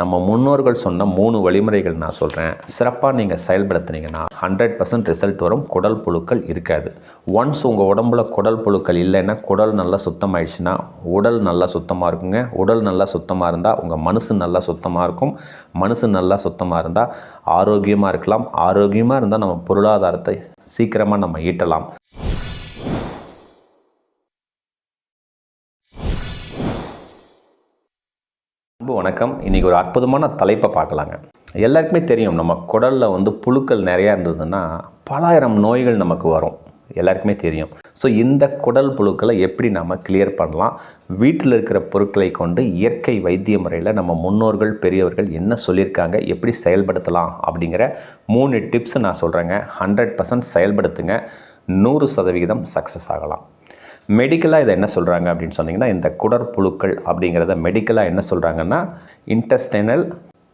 நம்ம முன்னோர்கள் சொன்ன மூணு வழிமுறைகள் நான் சொல்கிறேன் சிறப்பாக நீங்கள் செயல்படுத்துனீங்கன்னா ஹண்ட்ரட் பர்சன்ட் ரிசல்ட் வரும். குடல் புழுக்கள் இருக்காது. ஒன்ஸ் உங்கள் உடம்புல குடல் புழுக்கள் இல்லைன்னா குடல் நல்லா சுத்தமாயிடுச்சுன்னா உடல் நல்லா சுத்தமாக இருக்குங்க. உடல் நல்லா சுத்தமாக இருந்தால் உங்கள் மனசு நல்லா சுத்தமாக இருக்கும். மனசு நல்லா சுத்தமாக இருந்தால் ஆரோக்கியமாக இருக்கலாம். ஆரோக்கியமாக இருந்தால் நம்ம பொருளாதாரத்தை சீக்கிரமாக நம்ம ஈட்டலாம். அன்பு வணக்கம். இன்றைக்கி ஒரு அற்புதமான தலைப்பை பார்க்கலாங்க. எல்லாருக்குமே தெரியும் நம்ம குடலில் வந்து புழுக்கள் நிறையா இருந்ததுன்னா பலாயிரம் நோய்கள் நமக்கு வரும். எல்லாருக்குமே தெரியும். ஸோ இந்த குடல் புழுக்களை எப்படி நம்ம கிளியர் பண்ணலாம்? வீட்டில் இருக்கிற பொருட்களை கொண்டு இயற்கை வைத்திய முறையில் நம்ம முன்னோர்கள் பெரியவர்கள் என்ன சொல்லியிருக்காங்க? எப்படி செயல்படுத்தலாம்? அப்படிங்கிற மூணு டிப்ஸ் நான் சொல்கிறேங்க ஹண்ட்ரட் பர்சன்ட் செயல்படுத்துங்க. நூறு சதவிகிதம் சக்ஸஸ் ஆகலாம். மெடிக்கலாக இதை என்ன சொல்கிறாங்க அப்படின்னு சொன்னிங்கன்னா இந்த குடற்புழுக்கள் அப்படிங்கிறத மெடிக்கலாக என்ன சொல்கிறாங்கன்னா இன்டெஸ்டைனல்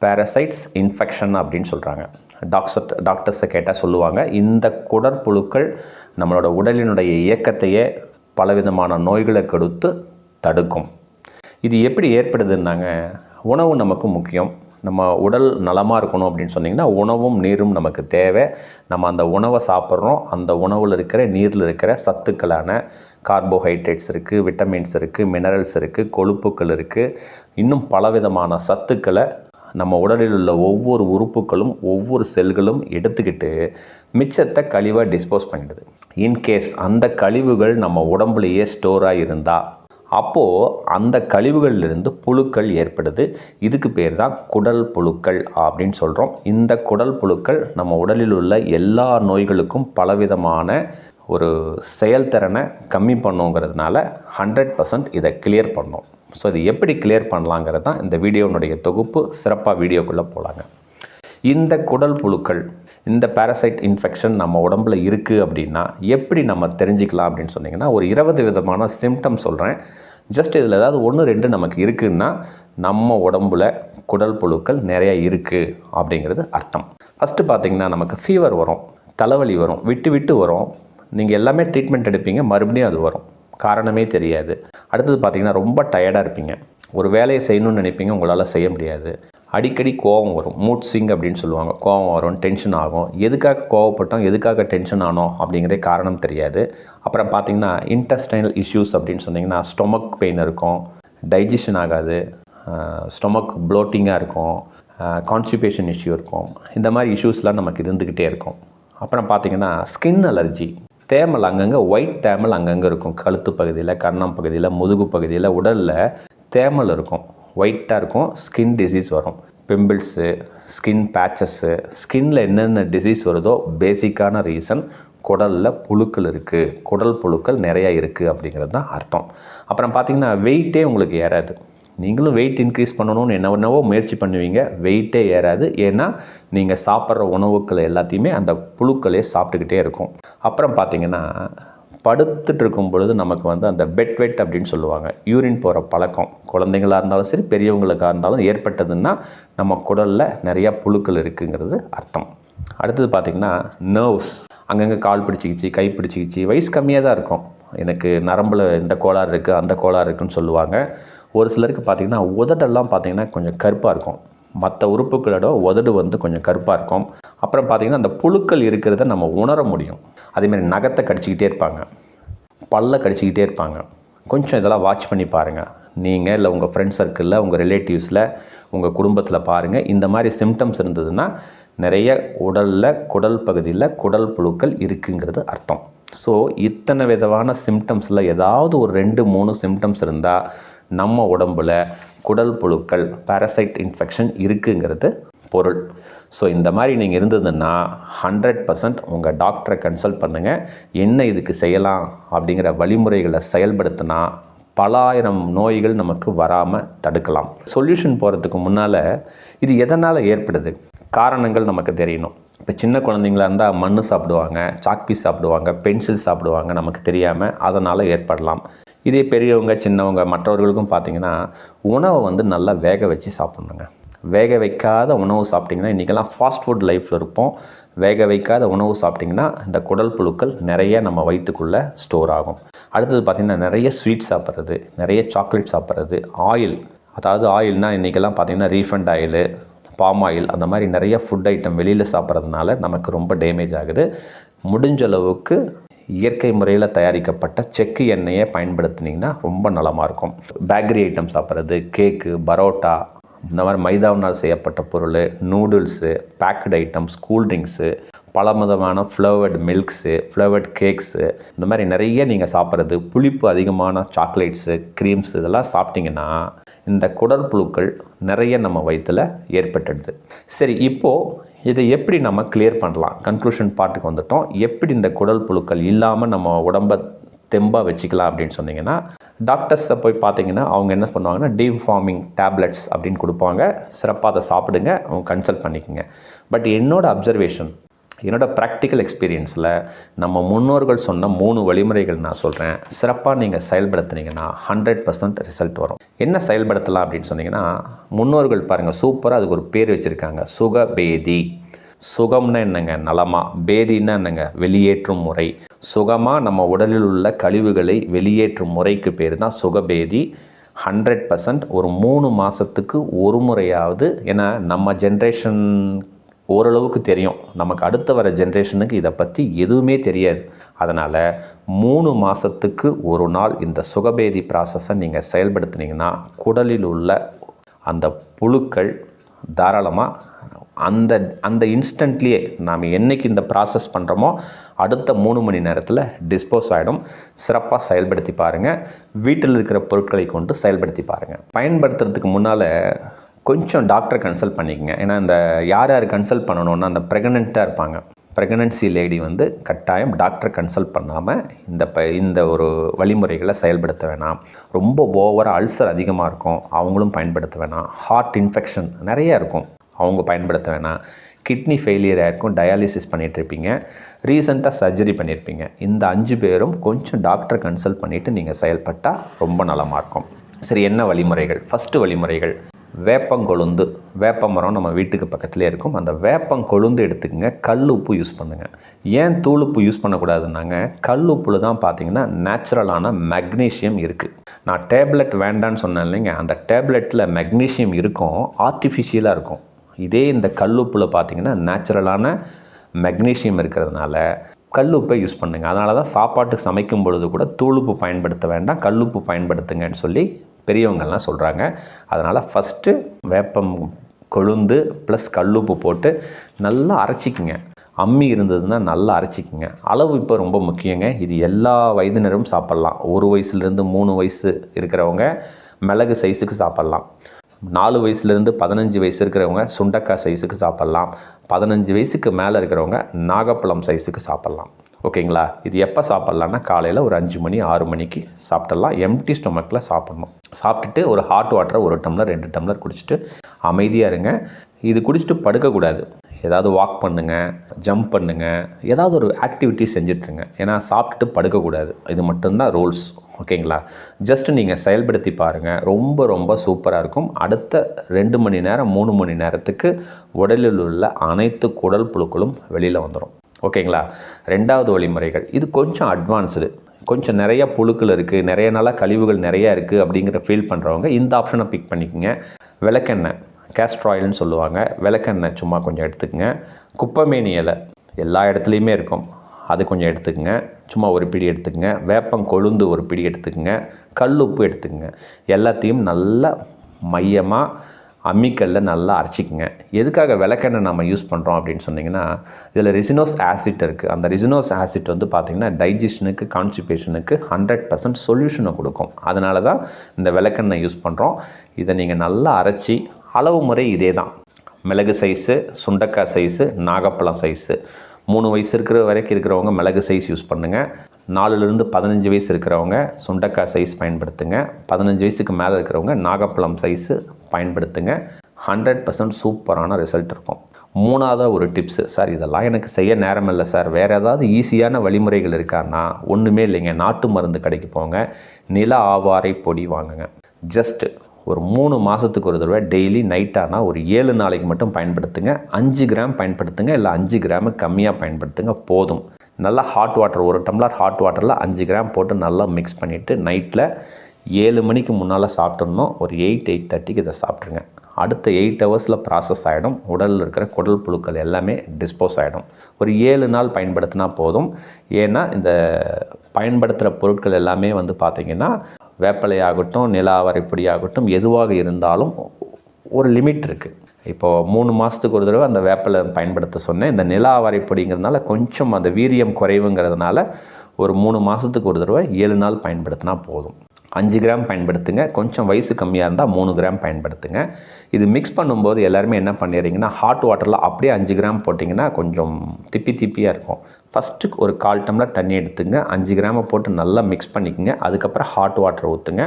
பேரசைட்ஸ் இன்ஃபெக்ஷன் அப்படின்னு சொல்கிறாங்க டாக்டர் டாக்டர்ஸை கேட்டால் சொல்லுவாங்க இந்த குடற்புழுக்கள் நம்மளோட உடலினுடைய இயக்கத்தையே பலவிதமான நோய்களை கொடுத்து தடுக்கும். இது எப்படி ஏற்படுதுன்னாங்க உணவு நமக்கு முக்கியம். நம்ம உடல் நலமாக இருக்கணும் அப்படின்னு சொன்னிங்கன்னா உணவும் நீரும் நமக்கு தேவை. நம்ம அந்த உணவை சாப்பிட்றோம். அந்த உணவில் இருக்கிற நீரில் இருக்கிற சத்துக்களான கார்போஹைட்ரேட்ஸ் இருக்குது விட்டமின்ஸ் இருக்குது மினரல்ஸ் இருக்குது கொழுப்புக்கள் இருக்குது இன்னும் பலவிதமான சத்துக்களை நம்ம உடலில் உள்ள ஒவ்வொரு உறுப்புகளும் ஒவ்வொரு செல்களும் எடுத்துக்கிட்டு மிச்சத்தை கழிவாக டிஸ்போஸ் பண்ணிடுது. இன்கேஸ் அந்த கழிவுகள் நம்ம உடம்புலையே ஸ்டோராக இருந்தால் அப்போது அந்த கழிவுகளிலிருந்து புழுக்கள் ஏற்படுது. இதுக்கு பேர் தான் குடல் புழுக்கள் அப்படின்னு சொல்கிறோம் இந்த குடல் புழுக்கள் நம்ம உடலில் உள்ள எல்லா நோய்களுக்கும் பலவிதமான ஒரு செயல்திறனை கம்மி பண்ணுங்கிறதுனால ஹண்ட்ரட் பர்சன்ட் இதை கிளியர் பண்ணோம். ஸோ இது எப்படி கிளியர் பண்ணலாங்கிறது தான் இந்த வீடியோனுடைய தொகுப்பு. சிறப்பாக வீடியோக்குள்ளே போகலாங்க இந்த குடல் புழுக்கள் இந்த பேரசைட் இன்ஃபெக்ஷன் நம்ம உடம்புல இருக்குது அப்படின்னா எப்படி நம்ம தெரிஞ்சுக்கலாம் அப்படின்னு சொன்னிங்கன்னா ஒரு இருபது விதமான சிம்டம் சொல்கிறேன் ஜஸ்ட் இதில் ஏதாவது ஒன்று ரெண்டு நமக்கு இருக்குன்னா நம்ம உடம்புல குடல் புழுக்கள் நிறையா இருக்குது அப்படிங்கிறது அர்த்தம். ஃபஸ்ட்டு பார்த்திங்கன்னா நமக்கு ஃபீவர் வரும் தலைவலி வரும் விட்டு விட்டு வரும். நீங்கள் எல்லாமே ட்ரீட்மெண்ட் எடுப்பீங்க மறுபடியும் அது வரும். காரணமே தெரியாது. அடுத்தது பார்த்திங்கன்னா ரொம்ப டயர்டாக இருப்பீங்க. ஒரு வேலையை செய்யணும்னு நினைப்பீங்க உங்களால் செய்ய முடியாது. அடிக்கடி கோவம் வரும். மூட் ஸ்விங் அப்படின்னு சொல்லுவாங்க. கோவம் வரும் டென்ஷன் ஆகும். எதுக்காக கோவப்பட்டோம் எதுக்காக டென்ஷன் ஆனோம் அப்படிங்கிறதே காரணம் தெரியாது. அப்புறம் பார்த்திங்கன்னா இன்டெஸ்டைனல் இஷ்யூஸ் அப்படின்னு சொன்னிங்கன்னா ஸ்டொமக் பெயின் இருக்கும். டைஜஷன் ஆகாது. ஸ்டொமக் ப்ளோட்டிங்காக இருக்கும். கான்ஸ்டிபேஷன் இஷ்யூ இருக்கும். இந்த மாதிரி இஷ்யூஸ்லாம் நமக்கு இருந்துக்கிட்டே இருக்கும். அப்புறம் பார்த்திங்கன்னா ஸ்கின் அலர்ஜி தேமல் அங்கங்கே ஒயிட் தேமல் அங்கங்கே இருக்கும். கழுத்து பகுதியில் கர்ணம் பகுதியில் முதுகு பகுதியில் உடலில் தேமல் இருக்கும். ஒயிட்டாக இருக்கும் ஸ்கின் டிசீஸ் வரும். பிம்பிள்ஸு ஸ்கின் பேச்சஸ்ஸு ஸ்கின்னில் என்னென்ன டிசீஸ் வருதோ பேசிக்கான ரீசன் குடலில் புழுக்கள் இருக்குது குடல் புழுக்கள் நிறையா இருக்குது அப்படிங்கிறது தான் அர்த்தம். அப்புறம் பார்த்திங்கன்னா வெயிட்டே உங்களுக்கு ஏறாது. நீங்களும் வெயிட் இன்க்ரீஸ் பண்ணணும்னு என்ன என்னவோ முயற்சி பண்ணுவீங்க. வெயிட்டே ஏறாது. ஏன்னா நீங்கள் சாப்பிட்ற உணவுக்கள் எல்லாத்தையுமே அந்த புழுக்களே சாப்பிட்டுக்கிட்டே இருக்கும். அப்புறம் பார்த்திங்கன்னா படுத்துட்டு இருக்கும் பொழுது நமக்கு வந்து அந்த பெட் வெட் அப்படின்னு சொல்லுவாங்க. யூரின் போகிற பழக்கம். குழந்தைங்களாக இருந்தாலும் சரி பெரியவங்களுக்காக இருந்தாலும் ஏற்பட்டதுன்னா நம்ம குடலில் நிறையா புழுக்கள் இருக்குங்கிறது அர்த்தம். அடுத்தது பார்த்திங்கன்னா நர்வ்ஸ் அங்கங்கே கால் பிடிச்சிக்கிச்சு கை பிடிச்சிக்கிச்சு வயசு கம்மியாக தான் இருக்கும். எனக்கு நரம்பில் இந்த கோளாறு இருக்குது அந்த கோளாறு இருக்குன்னு சொல்லுவாங்க. ஒரு சிலருக்கு பார்த்திங்கன்னா உதடெல்லாம் பார்த்திங்கன்னா கொஞ்சம் கருப்பாக இருக்கும். மற்ற உறுப்புகளோட உதடு வந்து கொஞ்சம் கருப்பாக இருக்கும். அப்புறம் பார்த்திங்கன்னா அந்த புழுக்கள் இருக்கிறத நம்ம உணர முடியும். அதேமாரி நகத்தை கடிச்சிக்கிட்டே இருப்பாங்க. பல்ல கடிச்சிக்கிட்டே இருப்பாங்க. கொஞ்சம் இதெல்லாம் வாட்ச் பண்ணி பாருங்கள் நீங்கள் இல்லை உங்கள் ஃப்ரெண்ட் சர்க்கிளில் உங்கள் ரிலேட்டிவ்ஸில் உங்கள் குடும்பத்தில் பாருங்கள் இந்த மாதிரி சிம்டம்ஸ் இருந்ததுன்னா நிறைய உடலில் குடல் பகுதியில் குடல் புழுக்கள் இருக்குங்கிறது அர்த்தம். ஸோ இத்தனை விதமான சிம்டம்ஸில் ஏதாவது ஒரு ரெண்டு மூணு சிம்டம்ஸ் இருந்தால் நம்ம உடம்பில் குடல் புழுக்கள் பேரசைட் இன்ஃபெக்ஷன் இருக்குங்கிறது பொருள். ஸோ இந்த மாதிரி நீங்கள் இருந்ததுன்னா ஹண்ட்ரட் பர்சன்ட் உங்கள் டாக்டரை கன்சல்ட் பண்ணுங்கள் என்ன இதுக்கு செய்யலாம் அப்படிங்கிற வழிமுறைகளை செயல்படுத்தினா பலாயிரம் நோய்கள் நமக்கு வராமல் தடுக்கலாம். சொல்யூஷன் போகிறதுக்கு முன்னால் இது எதனால் ஏற்படுது? காரணங்கள் நமக்கு தெரியணும். இப்போ சின்ன குழந்தைங்களா இருந்தால் மண் சாப்பிடுவாங்க சாக்பீஸ் சாப்பிடுவாங்க பென்சில் சாப்பிடுவாங்க நமக்கு தெரியாமல் அதனால் ஏற்படலாம். இதே பெரியவங்க சின்னவங்க மற்றவர்களுக்கும் பார்த்திங்கன்னா உணவை வந்து நல்லா வேக வச்சு சாப்பிட்ணுங்க. வேக வைக்காத உணவு சாப்பிட்டிங்கன்னா இன்றைக்கெல்லாம் ஃபாஸ்ட் ஃபுட் லைஃப்பில் இருப்போம். வேக வைக்காத உணவு சாப்பிட்டிங்கன்னா இந்த குடல் புழுக்கள் நிறைய நம்ம வயிற்றுக்குள்ளே ஸ்டோர் ஆகும். அடுத்தது பார்த்திங்கன்னா நிறைய ஸ்வீட் சாப்பிட்றது நிறைய சாக்லேட் சாப்பிட்றது ஆயில் அதாவது ஆயில்னால் இன்றைக்கெல்லாம் பார்த்திங்கன்னா ரீஃபண்ட் ஆயிலு பாம் ஆயில் அந்த மாதிரி நிறைய ஃபுட் ஐட்டம் வெளியில் சாப்பிட்றதுனால நமக்கு ரொம்ப டேமேஜ் ஆகுது. முடிஞ்ச அளவுக்கு இயற்கை முறையில் தயாரிக்கப்பட்ட செக்கு எண்ணெயை பயன்படுத்தினீங்கன்னா ரொம்ப நலமாக இருக்கும். பேக்கரி ஐட்டம் சாப்பிட்றது கேக்கு பரோட்டா இந்த மாதிரி மைதாவினால் செய்யப்பட்ட பொருள் நூடுல்ஸு பேக்கட் ஐட்டம்ஸ் கூல்ட்ரிங்க்ஸு பல விதமான ஃப்ளவர்டு மில்க்ஸு ஃப்ளவர்ட் கேக்ஸு இந்த மாதிரி நிறைய நீங்கள் சாப்பிட்றது புளிப்பு அதிகமான சாக்லேட்ஸு க்ரீம்ஸ் இதெல்லாம் சாப்பிட்டிங்கன்னா இந்த குடற்புழுக்கள் நிறைய நம்ம வயிற்றில் ஏற்பட்டுடுது. சரி இப்போது இதை எப்படி நம்ம கிளியர் பண்ணலாம்? கன்க்ளூஷன் பார்ட்டுக்கு வந்துட்டோம். எப்படி இந்த குடல் புழுக்கள் இல்லாமல் நம்ம உடம்பை தெம்பாக வச்சுக்கலாம் அப்படின்னு சொன்னீங்கன்னா டாக்டர்ஸை போய் பார்த்தீங்கன்னா அவங்க என்ன பண்ணுவாங்கன்னா டீஃபார்மிங் டேப்லெட்ஸ் அப்படின்னு கொடுப்பாங்க. சிறப்பாக அதை சாப்பிடுங்க அவங்க கன்சல்ட் பண்ணிக்கோங்க. பட் என்னோடய அப்சர்வேஷன் என்னோடய ப்ராக்டிக்கல் எக்ஸ்பீரியன்ஸில் நம்ம முன்னோர்கள் சொன்ன மூணு வழிமுறைகள் நான் சொல்கிறேன் சிறப்பாக நீங்கள் செயல்படுத்துனீங்கன்னா ஹண்ட்ரட் பர்சன்ட் ரிசல்ட் வரும். என்ன செயல்படுத்தலாம் அப்படின்னு சொன்னீங்கன்னா முன்னோர்கள் பாருங்கள் சூப்பராக அதுக்கு ஒரு பேர் வச்சுருக்காங்க. சுகபேதி சுகம்னா என்னங்க? நலமா. பேதின்னா என்னங்க? வெளியேற்றும் முறை. சுகமாக நம்ம உடலில் உள்ள கழிவுகளை வெளியேற்றும் முறைக்கு பேர் தான் சுகபேதி ஹண்ட்ரட் பர்சன்ட் ஒரு மூணு மாதத்துக்கு ஒரு முறையாவது ஏன்னா நம்ம ஜென்ரேஷன் ஓரளவுக்கு தெரியும். நமக்கு அடுத்து வர ஜென்ரேஷனுக்கு இதை பற்றி எதுவுமே தெரியாது. அதனால் மூணு மாதத்துக்கு ஒரு நாள் இந்த சுகபேதி ப்ராசஸை நீங்கள் செயல்படுத்துனீங்கன்னா குடலில் உள்ள அந்த புழுக்கள் தாராளமாக அந்த அந்த இன்ஸ்டன்ட்லேயே நாம் என்னைக்கு இந்த ப்ராசஸ் பண்ணுறோமோ அடுத்த மூணு மணி நேரத்தில் டிஸ்போஸ் ஆகிடும் சிறப்பாக செயல்படுத்தி பாருங்கள் வீட்டில் இருக்கிற பொருட்களை கொண்டு செயல்படுத்தி பாருங்கள் பயன்படுத்துறதுக்கு முன்னால் கொஞ்சம் டாக்டரை கன்சல்ட் பண்ணிக்கங்க. ஏன்னா இந்த யார் யார் கன்சல்ட் பண்ணணும்னா அந்த ப்ரெக்னெண்ட்டாக இருப்பாங்க. ப்ரெக்னென்சி லேடி வந்து கட்டாயம் டாக்டரை கன்சல்ட் பண்ணாமல் இந்த ப இந்த ஒரு வழிமுறைகளை செயல்படுத்த வேணாம். ரொம்ப ஓவராக அல்சர் அதிகமாக இருக்கும். அவங்களும் பயன்படுத்த வேணாம். ஹார்ட் இன்ஃபெக்ஷன் நிறையா இருக்கும். அவங்க பயன்படுத்த வேணாம். கிட்னி ஃபெயிலியர் ஆயிருக்கும் டயாலிசிஸ் பண்ணிகிட்ருப்பீங்க ரீசெண்டாக சர்ஜரி பண்ணியிருப்பீங்க இந்த அஞ்சு பேரும் கொஞ்சம் டாக்டரை கன்சல்ட் பண்ணிவிட்டு நீங்கள் செயல்பட்டால் ரொம்ப நலமாக இருக்கும் சரி என்ன வழிமுறைகள்? ஃபஸ்ட்டு வழிமுறைகள். வேப்பங்கொழுந்து வேப்ப மரம் நம்ம வீட்டுக்கு பக்கத்துலேயே இருக்கும். அந்த வேப்பங்கொழுந்து எடுத்துக்கங்க. கல் உப்பு யூஸ் பண்ணுங்கள் ஏன் தூள் உப்பு யூஸ் பண்ணக்கூடாதுன்னாங்க. கல் உப்புல தான் பார்த்தீங்கன்னா நேச்சுரலான மெக்னீஷியம் இருக்குது நான் டேப்லெட் வேண்டான்னு சொன்னேன் இல்லைங்க. அந்த டேப்லெட்டில் மெக்னீஷியம் இருக்கும் ஆர்டிஃபிஷியலாக இருக்கும். இதே இந்த கல்லுப்பில் பார்த்தீங்கன்னா நேச்சுரலான மெக்னீஷியம் இருக்கிறதுனால கல்லுப்பை யூஸ் பண்ணுங்கள் அதனால தான் சாப்பாட்டுக்கு சமைக்கும் பொழுது கூட தூளுப்பு பயன்படுத்த வேண்டாம். கல்லுப்பு பயன்படுத்துங்கன்னு சொல்லி பெரியவங்கள்லாம் சொல்கிறாங்க அதனால் ஃபஸ்ட்டு வேப்பம் கொழுந்து ப்ளஸ் கல்லுப்பு போட்டு நல்லா அரைச்சிக்குங்க. அம்மி இருந்ததுன்னா நல்லா அரைச்சிக்குங்க. அளவு இப்போ ரொம்ப முக்கியங்க. இது எல்லா வயதினரும் சாப்பிட்லாம். ஒரு வயசுலேருந்து மூணு வயசு இருக்கிறவங்க மிளகு சைஸுக்கு சாப்பிட்லாம். நாலு வயசுலேருந்து பதினஞ்சு வயசு இருக்கிறவங்க சுண்டக்காய் சைஸுக்கு சாப்பிட்லாம். பதினஞ்சு வயசுக்கு மேலே இருக்கிறவங்க நாகப்பழம் சைஸுக்கு சாப்பிட்லாம். ஓகேங்களா? இது எப்போ சாப்பிட்லான்னா காலையில் ஒரு அஞ்சு மணி ஆறு மணிக்கு சாப்பிட்றலாம் எம்டி ஸ்டொமக்கில் சாப்பிட்ணும். சாப்பிட்டுட்டு ஒரு ஹாட் வாட்டரை ஒரு டம்ளர் ரெண்டு டம்ளர் குடிச்சிட்டு அமைதியாக இருங்க. இது குடிச்சிட்டு படுக்கக்கூடாது ஏதாவது வாக் பண்ணுங்கள் ஜம்ப் பண்ணுங்கள் ஏதாவது ஒரு ஆக்டிவிட்டி செஞ்சிட்ருங்க ஏன்னா சாப்பிட்டுட்டு படுக்கக்கூடாது இது மட்டும்தான் ரூல்ஸ் ஓகேங்களா? ஜஸ்ட் நீங்கள் செயல்படுத்தி பாருங்கள் ரொம்ப ரொம்ப சூப்பராக இருக்கும். அடுத்த ரெண்டு மணி நேரம் மூணு மணி நேரத்துக்கு உடலில் உள்ள அனைத்து குடல் புழுக்களும் வெளியில் வந்துடும் ஓகேங்களா? ரெண்டாவது வழிமுறைகள். இது கொஞ்சம் அட்வான்ஸ்டு கொஞ்சம் நிறைய புழுக்கள் இருக்குது நிறைய நாளாக கழிவுகள் நிறையா இருக்குது அப்படிங்கிற ஃபீல் பண்ணுறவங்க இந்த ஆப்ஷனை பிக் பண்ணிக்கோங்க. விளக்கெண்ணெய் கேஸ்ட்ராயில்னு சொல்லுவாங்க. விளக்கெண்ணெய் சும்மா கொஞ்சம் எடுத்துக்கோங்க. குப்பமேனி இலை எல்லா இடத்துலையுமே இருக்கும். அது கொஞ்சம் எடுத்துக்கங்க. சும்மா ஒரு பிடி எடுத்துக்கங்க. வேப்பம் கொழுந்து ஒரு பிடி எடுத்துக்கோங்க. கல் உப்பு எடுத்துக்கங்க. எல்லாத்தையும் நல்லா மையமாக அம்மிக்கல்ல நல்லா அரைச்சிக்கங்க. எதுக்காக விளக்கெண்ணெய் நம்ம யூஸ் பண்ணுறோம் அப்படின்னு சொன்னிங்கன்னா இதில் ரிசினோஸ் ஆசிட் இருக்குது அந்த ரிசினோஸ் ஆசிட் வந்து பார்த்திங்கன்னா டைஜஷனுக்கு கான்ஸ்டிபேஷனுக்கு ஹண்ட்ரட் பர்சன்ட் சொல்யூஷனை கொடுக்கும். அதனால தான் இந்த விளக்கெண்ணெய் யூஸ் பண்ணுறோம் இதை நீங்கள் நல்லா அரைச்சி அளவு முறை இதே தான் மிளகு சைஸு சுண்டக்காய் சைஸு நாகப்பழம் சைஸு மூணு வயசு இருக்கிற வரைக்கும் இருக்கிறவங்க மிளகு சைஸ் யூஸ் பண்ணுங்கள் நாலுலேருந்து பதினஞ்சு வயசு இருக்கிறவங்க சுண்டக்காய் சைஸ் பயன்படுத்துங்க. பதினஞ்சு வயசுக்கு மேலே இருக்கிறவங்க நாகப்பழம் சைஸு பயன்படுத்துங்க. ஹண்ட்ரட் பர்சன்ட் சூப்பரான ரிசல்ட் இருக்கும். மூணாவது ஒரு டிப்ஸு சார் இதெல்லாம் எனக்கு செய்ய நேரம் இல்லை சார். வேறு ஏதாவது ஈஸியான வழிமுறைகள் இருக்கான்னா ஒன்றுமே இல்லைங்க. நாட்டு மருந்து கடைக்கு போங்க. நில ஆவாரை பொடி வாங்குங்க. ஜஸ்ட்டு ஒரு மூணு மாதத்துக்கு ஒரு தடவை டெய்லி நைட்டானால் ஒரு ஏழு நாளைக்கு மட்டும் பயன்படுத்துங்க. அஞ்சு கிராம் பயன்படுத்துங்க. இல்லை அஞ்சு கிராமு கம்மியாக பயன்படுத்துங்க. போதும். நல்லா ஹாட் வாட்டர் ஒரு டம்ளர் ஹாட் வாட்டரில் அஞ்சு கிராம் போட்டு நல்லா மிக்ஸ் பண்ணிவிட்டு நைட்டில் ஏழு மணிக்கு முன்னால் சாப்பிட்ருந்தோம் ஒரு எயிட் எயிட் தேர்ட்டிக்கு இதை சாப்பிட்ருங்க அடுத்த எயிட் ஹவர்ஸில் ப்ராசஸ் ஆகிடும் உடலில் இருக்கிற குடல் புழுக்கள் எல்லாமே டிஸ்போஸ் ஆகிடும் ஒரு ஏழு நாள் பயன்படுத்தினா போதும். ஏன்னா இந்த பயன்படுத்துகிற பொருட்கள் எல்லாமே வந்து பார்த்திங்கன்னா வேப்பிலையாகட்டும் நிலாவரைப்பொடி ஆகட்டும் எதுவாக இருந்தாலும் ஒரு லிமிட் இருக்குது இப்போது மூணு மாதத்துக்கு ஒரு தடவை அந்த வேப்பிலை பயன்படுத்த சொன்னேன். இந்த நிலா வரைப்பொடிங்கிறதுனால கொஞ்சம் அந்த வீரியம் குறைவுங்கிறதுனால ஒரு மூணு மாதத்துக்கு ஒரு தடவை ஏழு நாள் பயன்படுத்தினா போதும். அஞ்சு கிராம் பயன்படுத்துங்க. கொஞ்சம் வயசு கம்மியாக இருந்தால் மூணு கிராம் பயன்படுத்துங்க. இது மிக்ஸ் பண்ணும்போது எல்லாருமே என்ன பண்ணிடுறீங்கன்னா ஹாட் வாட்டரில் அப்படியே அஞ்சு கிராம் போட்டிங்கன்னா கொஞ்சம் திப்பி திப்பியாக இருக்கும். ஃபஸ்ட்டு ஒரு கால் டம்ளர் தண்ணி எடுத்துங்க. அஞ்சு கிராமை போட்டு நல்லா மிக்ஸ் பண்ணிக்கோங்க. அதுக்கப்புறம் ஹாட் வாட்டர் ஊற்றுங்க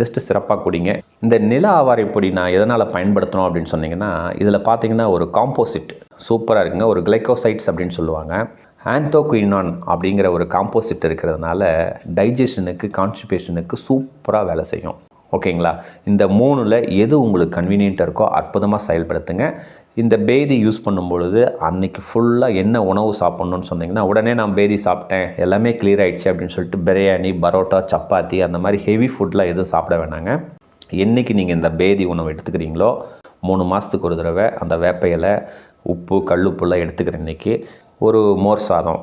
ஜஸ்ட்டு சிறப்பாக குடிங்க. இந்த நில ஆவாரை பொடி நான் எதனால் பயன்படுத்தணும் அப்படின்னு சொன்னீங்கன்னா இதில் பார்த்தீங்கன்னா ஒரு காம்போசிட் சூப்பராக இருக்குங்க. ஒரு கிளைக்கோசைட்ஸ் அப்படின்னு சொல்லுவாங்க. ஆந்தோக்வினான் அப்படிங்கிற ஒரு காம்போசிட் இருக்கிறதுனால டைஜஷனுக்கு கான்ஸ்டிபேஷனுக்கு சூப்பராக வேலை செய்யும். ஓகேங்களா இந்த மூணில் எது உங்களுக்கு கன்வீனியண்ட்டாக இருக்கோ அற்புதமாக செயல்படுத்துங்க. இந்த பேதி யூஸ் பண்ணும் பொழுது ஃபுல்லாக என்ன உணவு சாப்பிட்ணுன்னு சொன்னீங்கன்னா உடனே நான் பேதி சாப்பிட்டேன் எல்லாமே கிளியர் ஆகிடுச்சு அப்படின்னு சொல்லிட்டு பிரியாணி பரோட்டா சப்பாத்தி அந்த மாதிரி ஹெவி ஃபுட்லாம் எதுவும் சாப்பிட வேணாங்க. என்றைக்கு நீங்கள் இந்த பேதி உணவு எடுத்துக்கிறீங்களோ மூணு மாதத்துக்கு ஒரு தடவை அந்த வேப்ப இலை உப்பு கல்லுப்புலாம் எடுத்துக்கிற இன்றைக்கி ஒரு மோர் சாதம்.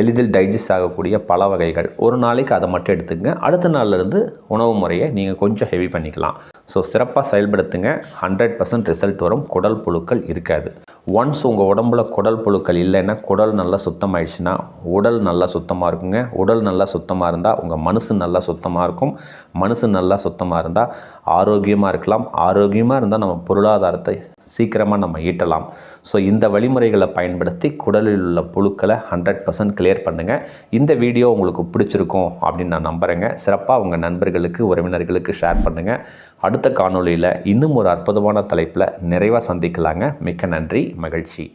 எளிதில் டைஜஸ்ட் ஆகக்கூடிய பல வகைகள். ஒரு நாளைக்கு அதை மட்டும் எடுத்துக்கங்க. அடுத்த நாள்லேருந்து உணவு முறையை நீங்கள் கொஞ்சம் ஹெவி பண்ணிக்கலாம். ஸோ சிறப்பாக செயல்படுத்துங்க. ஹண்ட்ரட் பர்சன்ட் ரிசல்ட் வரும். குடல் புழுக்கள் இருக்காது. ஒன்ஸ் உங்கள் உடம்புல குடல் புழுக்கள் இல்லைன்னா குடல் நல்லா சுத்தமாயிடுச்சுன்னா உடல் நல்லா சுத்தமாக இருக்குங்க. உடல் நல்லா சுத்தமாக இருந்தால் உங்கள் மனசு நல்லா சுத்தமாக இருக்கும். மனசு நல்லா சுத்தமாக இருந்தால் ஆரோக்கியமாக இருக்கலாம். ஆரோக்கியமாக இருந்தால் நம்ம பொருளாதாரத்தை சீக்கிரமாக நம்ம ஈட்டலாம். ஸோ இந்த வழிமுறைகளை பயன்படுத்தி குடலில் உள்ள புழுக்களை ஹண்ட்ரட் பர்சன்ட் கிளியர் பண்ணுங்கள் இந்த வீடியோ உங்களுக்கு பிடிச்சிருக்கும் அப்படின்னு நான் நம்புகிறேங்க சிறப்பாக உங்கள் நண்பர்களுக்கு உறவினர்களுக்கு ஷேர் பண்ணுங்கள் அடுத்த காணொளியில் இன்னும் ஒரு அற்புதமான தலைப்பில் நிறைவாக சந்திக்கலாங்க. மிக்க நன்றி மகிழ்ச்சி.